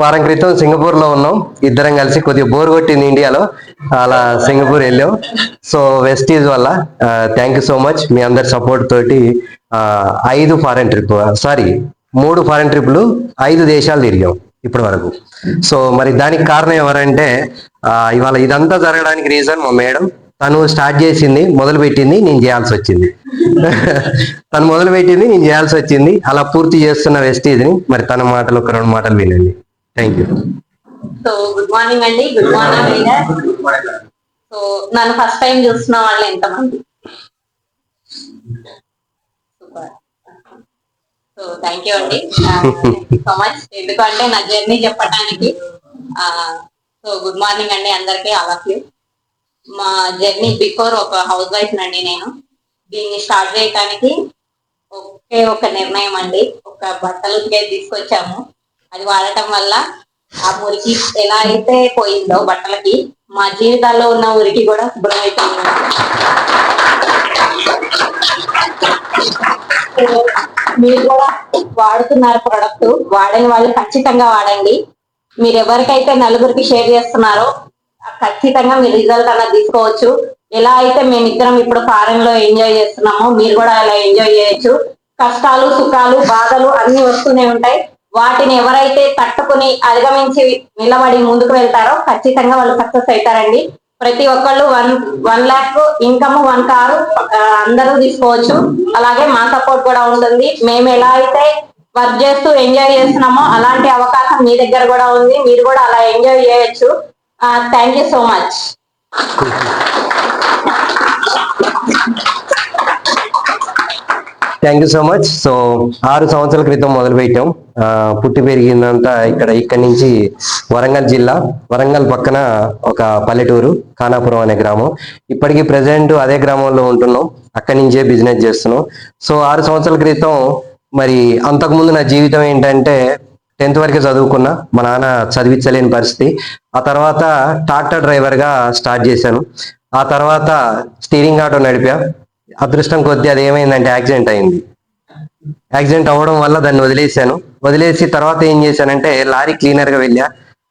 వారం క్రితం సింగపూర్లో ఉన్నాం. ఇద్దరం కలిసి కొద్దిగా బోర్ కొట్టింది ఇండియాలో. అలా సింగపూర్ వెళ్ళాం. సో వెస్టీజ్ వల్ల థ్యాంక్ యూ సో మచ్ మీ అందరి సపోర్ట్ తోటి ఐదు ఫారెన్ ట్రిప్ సారీ మూడు ఫారెన్ ట్రిప్లు ఐదు దేశాలు తిరిగాం ఇప్పటి వరకు. సో మరి దానికి కారణం ఎవరంటే ఇవాళ ఇదంతా జరగడానికి రీజన్ మా మేడం. తను స్టార్ట్ చేసింది మొదలు పెట్టింది నేను చేయాల్సి వచ్చింది. తను మొదలు పెట్టింది నేను చేయాల్సి వచ్చింది. అలా పూర్తి చేస్తున్న వెస్టీజ్ని మరి తన మాటలు ఒక రెండు మాటలు వినండి. Thank you so good morning అండి గుడ్ మార్నింగ్ లీడర్ సో నన్ను ఫస్ట్ టైం చూస్తున్న వాళ్ళు ఎంతమంది? సూపర్ సో థ్యాంక్ యూ అండి సో మచ్ ఎందుకంటే నా జర్నీ చెప్పడానికి సో గుడ్ మార్నింగ్ అండి అందరికీ ఆల్ ఆఫ్ యూ మా జర్నీ బిఫోర్ ఒక హౌస్ వైఫ్ నండి నేను. దీన్ని స్టార్ట్ చేయడానికి ఒకే ఒక నిర్ణయం అండి. ఒక బట్టలు తీసుకొచ్చాము. అది వాడటం వల్ల ఆ మురికి ఎలా అయితే పోయిందో బట్టలకి మా జీవితాల్లో ఉన్న మురికి కూడా శుభ్రం అయిపోయింది. మీరు కూడా వాడుతున్నారు ప్రొడక్ట్ వాడని వాళ్ళు ఖచ్చితంగా వాడండి. మీరు ఎవరికైతే నలుగురికి షేర్ చేస్తున్నారో ఖచ్చితంగా మీరు రిజల్ట్ అన్నది తీసుకోవచ్చు. ఎలా అయితే మేమిద్దరం ఇప్పుడు ఫారెన్లో ఎంజాయ్ చేస్తున్నామో మీరు కూడా అలా ఎంజాయ్ చేయొచ్చు. కష్టాలు సుఖాలు బాధలు అన్ని వస్తూనే ఉంటాయి. వాటిని ఎవరైతే తట్టుకుని అధిగమించి నిలబడి ముందుకు వెళ్తారో ఖచ్చితంగా వాళ్ళు సక్సెస్ అవుతారండి. ప్రతి ఒక్కళ్ళు one one lakh income one car అందరూ తీసుకోవచ్చు. అలాగే మా సపోర్ట్ కూడా ఉంటుంది. మేము ఎలా అయితే వర్క్ చేస్తూ ఎంజాయ్ చేస్తున్నామో అలాంటి అవకాశం మీ దగ్గర కూడా ఉంది. మీరు కూడా అలా ఎంజాయ్ చేయొచ్చు. Thank you so much. Thank you so much so ఆరు సంవత్సరాల క్రితం మొదలు పెట్టాం పుట్టి పెరిగిందంతా ఇక్కడ ఇక్కడ నుంచి వరంగల్ జిల్లా వరంగల్ పక్కన ఒక పల్లెటూరు ఖానాపురం అనే గ్రామం. ఇప్పటికీ ప్రజెంట్ అదే గ్రామంలో ఉంటున్నాం. అక్కడి నుంచే బిజినెస్ చేస్తున్నాం. సో ఆరు సంవత్సరాల క్రితం మరి అంతకుముందు నా జీవితం ఏంటంటే టెన్త్ వరకే చదువుకున్నా. మా నాన్న చదివించలేని పరిస్థితి. ఆ తర్వాత ట్రాక్టర్ డ్రైవర్గా స్టార్ట్ చేశాను. ఆ తర్వాత స్టీరింగ్ ఆటో నడిపా. అదృష్టం కొద్దీ అది ఏమైందంటే యాక్సిడెంట్ అయింది. యాక్సిడెంట్ అవ్వడం వల్ల దాన్ని వదిలేశాను. వదిలేసి తర్వాత ఏం చేశానంటే లారీ క్లీనర్గా వెళ్ళా.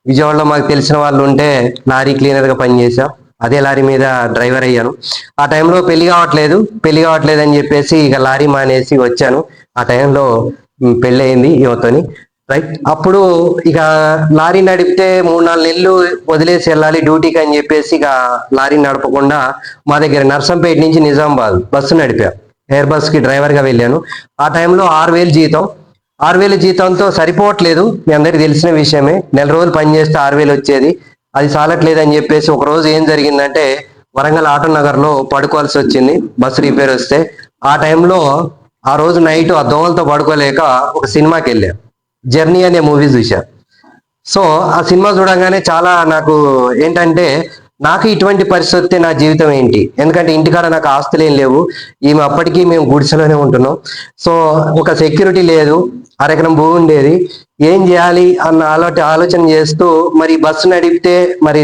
విజయవాడలో మాకు తెలిసిన వాళ్ళు ఉంటే లారీ క్లీనర్గా పనిచేసాం అదే లారీ మీద డ్రైవర్ అయ్యాను. ఆ టైంలో పెళ్ళి కావట్లేదు. పెళ్ళి కావట్లేదు అని చెప్పేసి ఇక లారీ మానేసి వచ్చాను. ఆ టైంలో పెళ్ళి అయింది యువతని. రైట్ అప్పుడు ఇక లారీ నడిపితే మూడు నాలుగు నెలలు వదిలేసి వెళ్ళాలి డ్యూటీకి అని చెప్పేసి ఇక లారీ నడపకుండా మా దగ్గర నర్సంపేట నుంచి నిజామాబాద్ బస్సు నడిపా. ఎయిర్ బస్కి డ్రైవర్గా వెళ్ళాను. ఆ టైంలో ఆరు వేలు జీతం. ఆరు వేలు జీతంతో సరిపోవట్లేదు. మీ అందరికి తెలిసిన విషయమే. నెల రోజులు పనిచేస్తే ఆరు వేలు వచ్చేది. అది చాలట్లేదు అని చెప్పేసి ఒక రోజు ఏం జరిగిందంటే వరంగల్ ఆటో నగర్లో పడుకోవాల్సి వచ్చింది. బస్సు రిపేర్ వస్తే ఆ టైంలో ఆ రోజు నైట్ ఆ దోమలతో పడుకోలేక ఒక సినిమాకి వెళ్ళాను జర్నీ అనే మూవీ చూసా సో ఆ సినిమా చూడగానే చాలా నాకు ఏంటంటే నాకు ఇటువంటి పరిస్థితి వస్తే నా జీవితం ఏంటి? ఎందుకంటే ఇంటికాడ నాకు ఆస్తులు ఏం లేవు. ఈమె అప్పటికీ మేము గుడిసెలోనే ఉంటున్నాం. సో ఒక సెక్యూరిటీ లేదు. అరెకరం భూమి ఉండేది. ఏం చేయాలి అన్న ఆలోచన ఆలోచన చేస్తూ మరి బస్సు నడిపితే మరి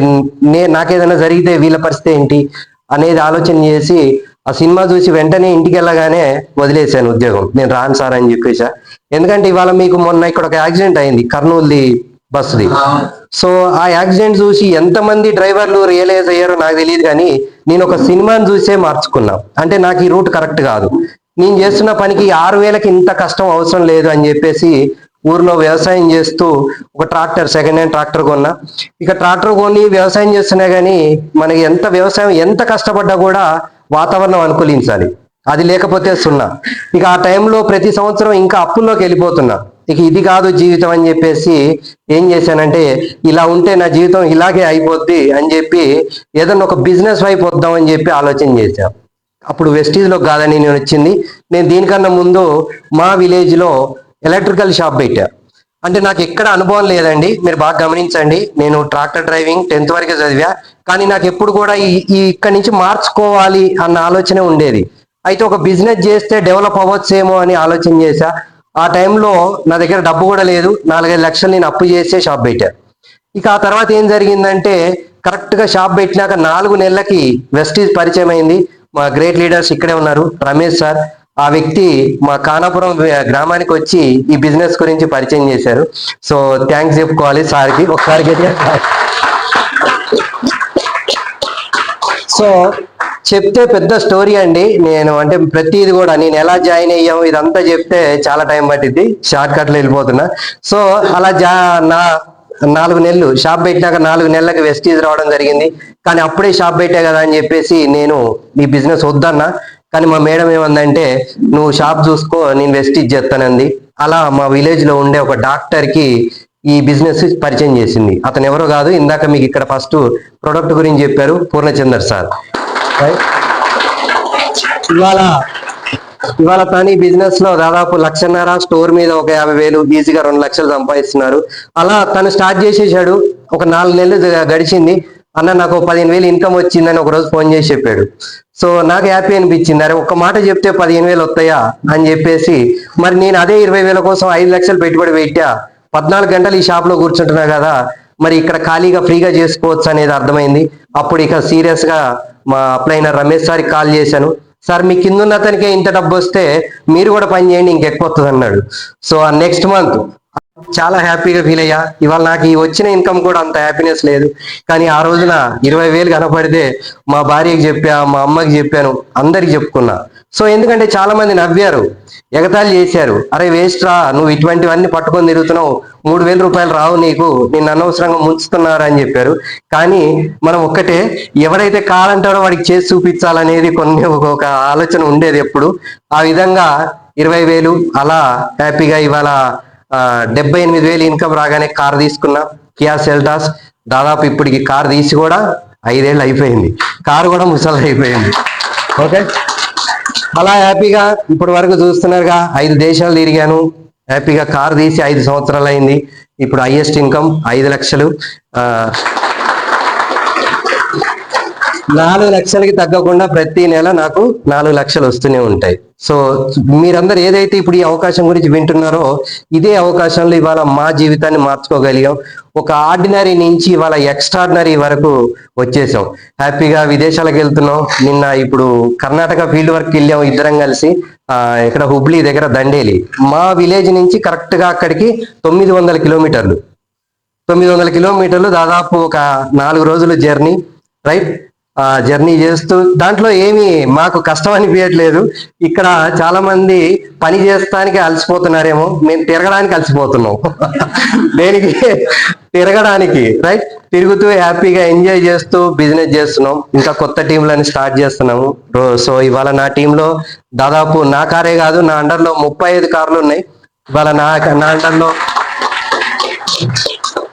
నే నాకేదైనా జరిగితే వీళ్ళ పరిస్థితి ఏంటి? అనేది ఆలోచన చేసి ఆ సినిమా చూసి వెంటనే ఇంటికి వెళ్ళగానే వదిలేశాను ఉద్యోగం. నేను రాను సార్ అని చెప్పేసా. ఎందుకంటే ఇవాళ మీకు మొన్న ఇక్కడ ఒక యాక్సిడెంట్ అయింది కర్నూలుది బస్సుది. సో ఆ యాక్సిడెంట్ చూసి ఎంతమంది డ్రైవర్లు రియలైజ్ అయ్యారో నాకు తెలియదు కానీ నేను ఒక సినిమాని చూసే మార్చుకున్నా. అంటే నాకు ఈ రూట్ కరెక్ట్ కాదు. నేను చేస్తున్న పనికి ఆరు వేలకి ఇంత కష్టం అవసరం లేదు అని చెప్పేసి ఊర్లో వ్యవసాయం చేస్తూ ఒక ట్రాక్టర్ సెకండ్ హ్యాండ్ ట్రాక్టర్ కొన్నా. ఇక ట్రాక్టర్ కొని వ్యవసాయం చేస్తున్నా కానీ మనకి ఎంత వ్యవసాయం ఎంత కష్టపడ్డా కూడా వాతావరణం అనుకూలించాలి. అది లేకపోతే సున్నా. ఇక ఆ టైంలో ప్రతి సంవత్సరం ఇంకా అప్పుల్లోకి వెళ్ళిపోతున్నా. ఇక ఇది కాదు జీవితం అని చెప్పేసి ఏం చేశానంటే ఇలా ఉంటే నా జీవితం ఇలాగే అయిపోద్ది అని చెప్పి ఏదన్నా ఒక బిజినెస్ వైపు వద్దాం అని చెప్పి ఆలోచన చేశాను అప్పుడు వెస్టీజ్లో కాదని నేను వచ్చింది. నేను దీనికన్నా ముందు మా విలేజ్లో ఎలక్ట్రికల్ షాప్ పెట్టా. అంటే నాకు ఎక్కడ అనుభవం లేదండి. మీరు బాగా గమనించండి. నేను ట్రాక్టర్ డ్రైవింగ్ టెన్త్ వరకే చదివా. కానీ నాకు ఎప్పుడు కూడా ఈ ఈ ఇక్కడి నుంచి మార్చుకోవాలి అన్న ఆలోచనే ఉండేది. అయితే ఒక బిజినెస్ చేస్తే డెవలప్ అవ్వచ్చేమో అని ఆలోచన చేశా. ఆ టైంలో నా దగ్గర డబ్బు కూడా లేదు. నాలుగైదు లక్షలు నేను అప్పు చేసే షాప్ పెట్టా. ఇక ఆ తర్వాత ఏం జరిగిందంటే కరెక్ట్గా షాప్ పెట్టినాక నాలుగు నెలలకి వెస్టీజ్ పరిచయం అయింది మా గ్రేట్ లీడర్స్ ఇక్కడే ఉన్నారు. రమేష్ సార్. ఆ వ్యక్తి మా కానాపురం గ్రామానికి వచ్చి ఈ బిజినెస్ గురించి పరిచయం చేశారు. సో థ్యాంక్స్ చెప్పుకోవాలి సార్కి. ఒకసారి సో చెప్తే పెద్ద స్టోరీ అండి. నేను అంటే ప్రతిది కూడా నేను ఎలా జాయిన్ అయ్యాము ఇదంతా చెప్తే చాలా టైం పట్టింది షార్ట్ కట్లో వెళ్ళిపోతున్నా. సో అలా జా నా నాలుగు నెలలు షాప్ పెట్టినాక నాలుగు నెలలకు వెస్టీజ్ రావడం జరిగింది. కానీ అప్పుడే షాప్ పెట్టా కదా అని చెప్పేసి నేను ఈ బిజినెస్ వద్దన్నా. కానీ మా మేడం ఏమందంటే నువ్వు షాప్ చూసుకో నేను వెస్టీజ్ చేస్తానంది. అలా మా విలేజ్లో ఉండే ఒక డాక్టర్కి ఈ బిజినెస్ పరిచయం చేసింది. అతను ఎవరో కాదు ఇందాక మీకు ఇక్కడ ఫస్ట్ ప్రొడక్ట్ గురించి చెప్పారు పూర్ణచందర్ సార్. ఇవాళ ఇవాళ కానీ బిజినెస్లో దాదాపు లక్షన్నర స్టోర్ మీద ఒక యాభై వేలు ఈజీగా రెండు లక్షలు సంపాదిస్తున్నారు. అలా తను స్టార్ట్ చేసేసాడు. ఒక నాలుగు నెలలు గడిచింది. అన్న నాకు పదిహేను వేలు ఇన్కమ్ వచ్చిందని ఒక రోజు ఫోన్ చేసి చెప్పాడు. సో నాకు హ్యాపీ అనిపించింది. అరే ఒక మాట చెప్తే పదిహేను వేలు వస్తాయా? అని చెప్పేసి మరి నేను అదే ఇరవై వేల కోసం ఐదు లక్షలు పెట్టుబడి పెట్టా. పద్నాలుగు గంటలు ఈ షాప్లో కూర్చుంటున్నా కదా. మరి ఇక్కడ ఖాళీగా ఫ్రీగా చేసుకోవచ్చు అనేది అర్థమైంది. అప్పుడు ఇక సీరియస్గా మా అప్లైన రమేష్ సార్కి కాల్ చేశాను. సార్ మీ కింద ఉన్న అతనికే ఇంత డబ్బు వస్తే మీరు కూడా పని చేయండి ఇంకెక్కువ వస్తుంది అన్నాడు సో ఆ నెక్స్ట్ మంత్ చాలా హ్యాపీగా ఫీల్ అయ్యా. ఇవాళ నాకు ఈ వచ్చిన ఇన్కమ్ కూడా అంత హ్యాపీనెస్ లేదు. కానీ ఆ రోజున ఇరవై వేలు కనపడితే మా భార్యకి చెప్పా మా అమ్మకి చెప్పాను అందరికి చెప్పుకున్నా. సో ఎందుకంటే చాలా మంది నవ్వారు ఎగతాళి చేశారు. అరే వేస్ట్ రా నువ్వు ఇటువంటివన్నీ పట్టుకొని తిరుగుతున్నావు. మూడు వేల రూపాయలు రావు నీకు నిన్ను అనవసరంగా ముంచుతున్నారు అని చెప్పారు. కానీ మనం ఒక్కటే ఎవరైతే కాలంటాడో వాడికి చేసి చూపించాలనేది కొన్ని ఒక- ఆలోచన ఉండేది ఎప్పుడు. ఆ విధంగా ఇరవై వేలు అలా హ్యాపీగా ఇవాళ డెబ్బై ఎనిమిది వేలు ఇన్కమ్ రాగానే కార్ తీసుకున్నా. కియా సెల్టాస్ దాదాపు ఇప్పటికి కార్ తీసి కూడా ఐదేళ్ళు అయిపోయింది. కారు కూడా ముసలి అయిపోయింది. ఓకే? అలా హ్యాపీగా ఇప్పటి వరకు చూస్తున్నారుగా ఐదు దేశాలు తిరిగాను. హ్యాపీగా కార్ తీసి ఐదు సంవత్సరాలు అయింది. ఇప్పుడు హైయెస్ట్ ఇన్కమ్ ఐదు లక్షలు. ఆ, నాలుగు లక్షలకి తగ్గకుండా ప్రతి నెల నాకు నాలుగు లక్షలు వస్తూనే ఉంటాయి. సో మీరందరూ ఏదైతే ఇప్పుడు ఈ అవకాశం గురించి వింటున్నారో ఇదే అవకాశంలో ఇవాళ మా జీవితాన్ని మార్చుకోగలిగాం. ఒక ఆర్డినరీ నుంచి ఇవాళ ఎక్స్ట్రాడినరీ వరకు వచ్చేసాం. హ్యాపీగా విదేశాలకు వెళ్తున్నాం. నిన్న ఇప్పుడు కర్ణాటక ఫీల్డ్ వర్క్ వెళ్ళాం ఇద్దరం కలిసి. ఆ, ఇక్కడ హుబ్లీ దగ్గర దండేలి. మా విలేజ్ నుంచి కరెక్ట్గా అక్కడికి తొమ్మిది వందల కిలోమీటర్లు. తొమ్మిది వందల కిలోమీటర్లు దాదాపు ఒక నాలుగు రోజులు జర్నీ రైట్? జర్నీ చేస్తూ దాంట్లో ఏమి మాకు కష్టం అనిపించట్లేదు. ఇక్కడ చాలా మంది పని చేస్తానికి అలసిపోతున్నారేమో మేము తిరగడానికి అలసిపోతున్నాం. దేనికి? తిరగడానికి రైట్ తిరుగుతూ హ్యాపీగా ఎంజాయ్ చేస్తూ బిజినెస్ చేస్తున్నాం. ఇంకా కొత్త టీంలని స్టార్ట్ చేస్తున్నాము. సో ఇవాళ నా టీంలో దాదాపు నా కారే కాదు నా అండర్లో ముప్పై ఐదు కార్లు ఉన్నాయి. ఇవాళ నా నా అండర్లో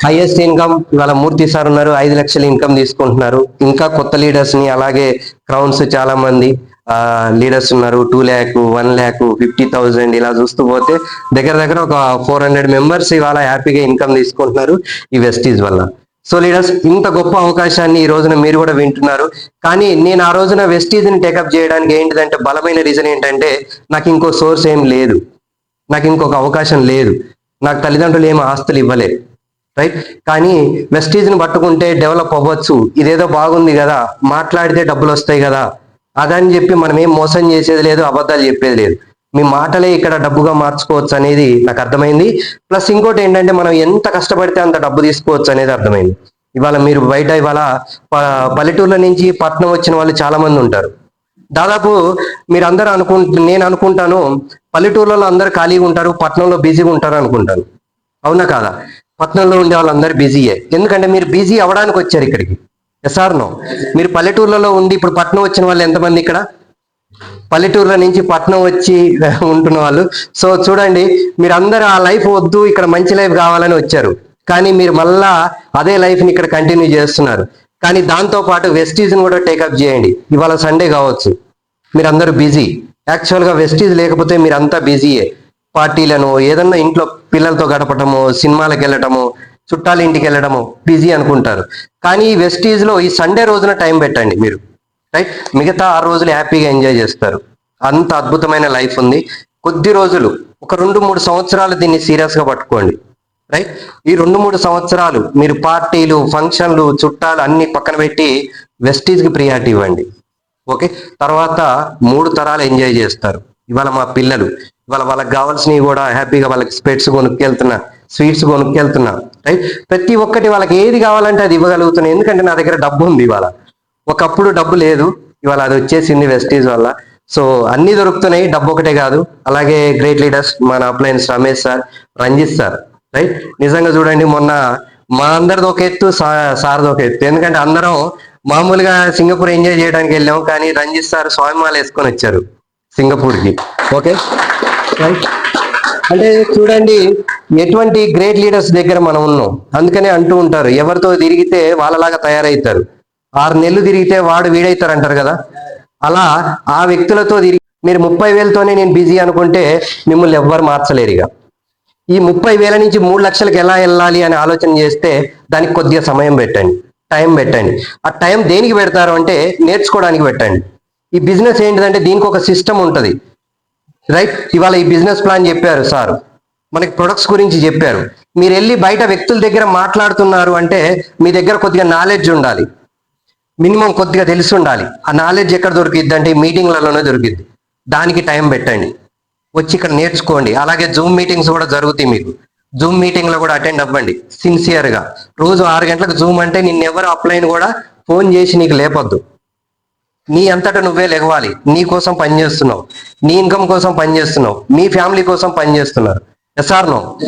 హైయెస్ట్ ఇన్కమ్ ఇవాళ మూర్తి సార్ ఉన్నారు ఐదు లక్షల ఇన్కమ్ తీసుకుంటున్నారు. ఇంకా కొత్త లీడర్స్ని అలాగే క్రౌన్స్ చాలా మంది లీడర్స్ ఉన్నారు. Two lakh one lakh fifty thousand ఇలా చూస్తూ పోతే దగ్గర దగ్గర ఒక ఫోర్ హండ్రెడ్ మెంబర్స్ ఇవాళ హ్యాపీగా ఇన్కమ్ తీసుకుంటున్నారు ఈ వెస్టీజ్ వల్ల. సో లీడర్స్ ఇంత గొప్ప అవకాశాన్ని ఈ రోజున మీరు కూడా వింటున్నారు. కానీ నేను ఆ రోజున వెస్టీజ్ని టేకప్ చేయడానికి ఏంటిదంటే బలమైన రీజన్ ఏంటంటే నాకు ఇంకో సోర్స్ ఏం లేదు. నాకు ఇంకొక అవకాశం లేదు. నాకు తల్లిదండ్రులు ఏమి ఆస్తులు ఇవ్వలేదు రైట్ కానీ వెస్టీజ్ని పట్టుకుంటే డెవలప్ అవ్వచ్చు. ఇదేదో బాగుంది కదా మాట్లాడితే డబ్బులు వస్తాయి కదా అదని చెప్పి మనం ఏం మోసం చేసేది లేదు అబద్ధాలు చెప్పేది లేదు. మీ మాటలే ఇక్కడ డబ్బుగా మార్చుకోవచ్చు అనేది నాకు అర్థమైంది. ప్లస్ ఇంకోటి ఏంటంటే మనం ఎంత కష్టపడితే అంత డబ్బు తీసుకోవచ్చు అనేది అర్థమైంది. ఇవాళ మీరు బయట ఇవాళ పల్లెటూర్ల నుంచి పట్నం వచ్చిన వాళ్ళు చాలా మంది ఉంటారు. దాదాపు మీరు అందరూ అనుకుంటు నేను అనుకుంటాను పల్లెటూర్లలో అందరు ఖాళీగా ఉంటారు పట్నంలో బిజీగా ఉంటారు అనుకుంటాను. అవునా కాదా? పట్నంలో ఉండే వాళ్ళందరూ బిజీయే. ఎందుకంటే మీరు బిజీ అవ్వడానికి వచ్చారు ఇక్కడికి. ఎస్ఆర్నో మీరు పల్లెటూర్లలో ఉండి ఇప్పుడు పట్నం వచ్చిన వాళ్ళు ఎంతమంది ఇక్కడ? పల్లెటూర్ల నుంచి పట్నం వచ్చి ఉంటున్న వాళ్ళు. సో చూడండి మీరు అందరూ ఆ లైఫ్ వద్దు ఇక్కడ మంచి లైఫ్ కావాలని వచ్చారు. కానీ మీరు మళ్ళా అదే లైఫ్ని ఇక్కడ కంటిన్యూ చేస్తున్నారు. కానీ దాంతో పాటు వెస్టీజ్ని కూడా టేకప్ చేయండి. ఇవాళ సండే కావచ్చు. మీరందరూ బిజీ. యాక్చువల్గా వెస్టీజ్ లేకపోతే మీరంతా బిజీయే. పార్టీలను ఏదన్నా ఇంట్లో పిల్లలతో గడపటము సినిమాలకు వెళ్ళటము చుట్టాల ఇంటికి వెళ్ళడము బిజీ అనుకుంటారు. కానీ ఈ వెస్టీజ్లో ఈ సండే రోజున టైం పెట్టండి మీరు. రైట్? మిగతా ఆ రోజులు హ్యాపీగా ఎంజాయ్ చేస్తారు. అంత అద్భుతమైన లైఫ్ ఉంది. కొద్ది రోజులు ఒక రెండు మూడు సంవత్సరాలు దీన్ని సీరియస్గా పట్టుకోండి. రైట్? ఈ రెండు మూడు సంవత్సరాలు మీరు పార్టీలు ఫంక్షన్లు చుట్టాలు అన్ని పక్కన పెట్టి వెస్టీజ్కి ప్రియారిటీ ఇవ్వండి. ఓకే? తర్వాత మూడు తరాలు ఎంజాయ్ చేస్తారు. ఇవాళ మా పిల్లలు. ఇవాళ వాళ్ళకి కావాల్సినవి కూడా హ్యాపీగా వాళ్ళకి స్పెట్స్ కొనుక్కెళ్తున్నా స్వీట్స్ కొనుక్కెళ్తున్నా రైట్? ప్రతి ఒక్కటి వాళ్ళకి ఏది కావాలంటే అది ఇవ్వగలుగుతున్నా. ఎందుకంటే నా దగ్గర డబ్బు ఉంది ఇవాళ. ఒకప్పుడు డబ్బు లేదు. ఇవాళ అది వచ్చేసింది వెస్టీజ్ వల్ల. సో అన్ని దొరుకుతున్నాయి. డబ్బు ఒకటే కాదు. అలాగే గ్రేట్ లీడర్స్ మన appliances Ramesh sir Ranjit sir right? నిజంగా చూడండి మొన్న మా అందరిది ఒక ఎత్తు సార్ది ఒక ఎత్తు. ఎందుకంటే అందరం మామూలుగా సింగపూర్ ఎంజాయ్ చేయడానికి వెళ్ళాం. కానీ రంజిత్ సార్ స్వామిమాల వేసుకొని వచ్చారు సింగపూర్కి. ఓకే? రైట్ అంటే చూడండి ఎటువంటి గ్రేట్ లీడర్స్ దగ్గర మనం ఉన్నాం. అందుకనే అంటూ ఉంటారు ఎవరితో తిరిగితే వాళ్ళలాగా తయారవుతారు ఆరు నెలలు తిరిగితే వాడు వీడవుతారు అంటారు కదా. అలా ఆ వ్యక్తులతో తిరిగి మీరు ముప్పై వేలతోనే నేను బిజీ అనుకుంటే మిమ్మల్ని ఎవ్వరు మార్చలేరు ఇక. ఈ ముప్పై వేల నుంచి మూడు లక్షలకు ఎలా వెళ్ళాలి అని ఆలోచన చేస్తే దానికి కొద్దిగా సమయం పెట్టండి టైం పెట్టండి. ఆ టైం దేనికి పెడతారు అంటే నేర్చుకోవడానికి పెట్టండి. ఈ బిజినెస్ ఏంటిదంటే దీనికి ఒక సిస్టమ్ ఉంటుంది. రైట్ ఇవాళ ఈ బిజినెస్ ప్లాన్ చెప్పారు సార్. మనకి ప్రొడక్ట్స్ గురించి చెప్పారు. మీరు వెళ్ళి బయట వ్యక్తుల దగ్గర మాట్లాడుతున్నారు అంటే మీ దగ్గర కొద్దిగా నాలెడ్జ్ ఉండాలి. మినిమం కొద్దిగా తెలిసి ఉండాలి. ఆ నాలెడ్జ్ ఎక్కడ దొరికిద్ది అంటే మీటింగ్లలోనే దొరికిద్ది. దానికి టైం పెట్టండి. వచ్చి ఇక్కడ నేర్చుకోండి. అలాగే జూమ్ మీటింగ్స్ కూడా జరుగుతాయి మీకు. జూమ్ మీటింగ్లో కూడా అటెండ్ అవ్వండి. సిన్సియర్గా రోజు ఆరు గంటలకు జూమ్ అంటే నిన్ను ఎవరు అప్లైన్ కూడా ఫోన్ చేసి నీకు లేపొద్దు. నీ అంతటా నువ్వే లెగవాలి నీ కోసం పనిచేస్తున్నావు నీ ఇన్కమ్ కోసం పనిచేస్తున్నావు మీ ఫ్యామిలీ కోసం పనిచేస్తున్నారు ఎస్ఆర్ నో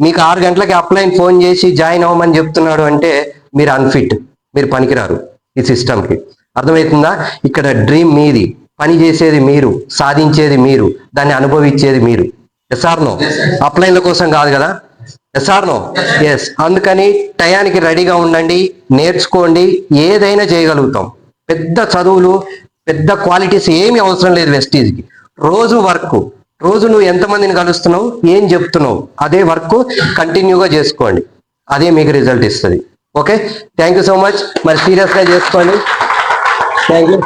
మీకు ఆరు గంటలకి అప్లైన్ ఫోన్ చేసి జాయిన్ అవ్వమని చెప్తున్నాడు అంటే మీరు అన్ఫిట్. మీరు పనికిరారు ఈ సిస్టమ్కి అర్థమవుతుందా? ఇక్కడ డ్రీమ్ మీది. పని చేసేది మీరు సాధించేది మీరు దాన్ని అనుభవించేది మీరు. ఎస్ఆర్ నో అప్లైన్ల కోసం కాదు కదా? ఎస్ఆర్ నో ఎస్ అందుకని టయానికి రెడీగా ఉండండి నేర్చుకోండి ఏదైనా చేయగలుగుతాం. పెద్ద చదువులు పెద్ద క్వాలిటీస్ ఏమి అవసరం లేదు వెస్టీజ్కి రోజు వర్క్ రోజు నువ్వు ఎంతమందిని కలుస్తున్నావు ఏం చెప్తున్నావు అదే వర్క్ కంటిన్యూగా చేసుకోండి. అదే మీకు రిజల్ట్ ఇస్తుంది. Okay thank you so much మరి సీరియస్గా చేసుకోండి. Thank you